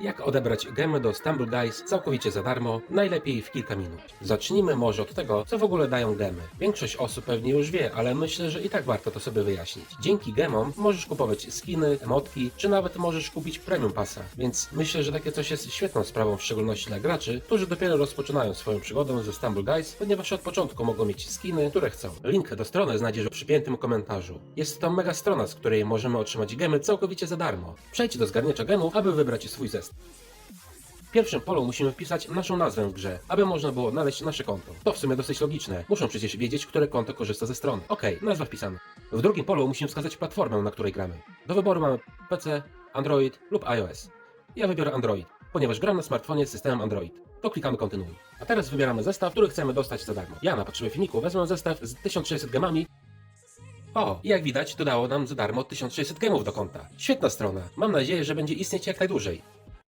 Jak odebrać gemy do Stumble Guys całkowicie za darmo, najlepiej w kilka minut. Zacznijmy może od tego, co w ogóle dają gemy. Większość osób pewnie już wie, ale myślę, że i tak warto to sobie wyjaśnić. Dzięki gemom możesz kupować skiny, emotki, czy nawet możesz kupić premium pasa, więc myślę, że takie coś jest świetną sprawą, w szczególności dla graczy, którzy dopiero rozpoczynają swoją przygodę ze Stumble Guys, ponieważ od początku mogą mieć skiny, które chcą. Link do strony znajdziesz w przypiętym komentarzu. Jest to mega strona, z której możemy otrzymać gemy całkowicie za darmo. Przejdź do zgarniacza gemów, aby wybrać swój zestaw. W pierwszym polu musimy wpisać naszą nazwę w grze, aby można było odnaleźć nasze konto. To w sumie dosyć logiczne. Muszą przecież wiedzieć, które konto korzysta ze strony. Okej, nazwa wpisana. W drugim polu musimy wskazać platformę, na której gramy. Do wyboru mamy PC, Android lub iOS. Ja wybiorę Android, ponieważ gram na smartfonie z systemem Android. To klikamy kontynuuj. A teraz wybieramy zestaw, który chcemy dostać za darmo. Ja na potrzeby filmiku wezmę zestaw z 1600 gemami o, jak widać, dodało nam za darmo 1600 gemów do konta. Świetna strona. Mam nadzieję, że będzie istnieć jak najdłużej.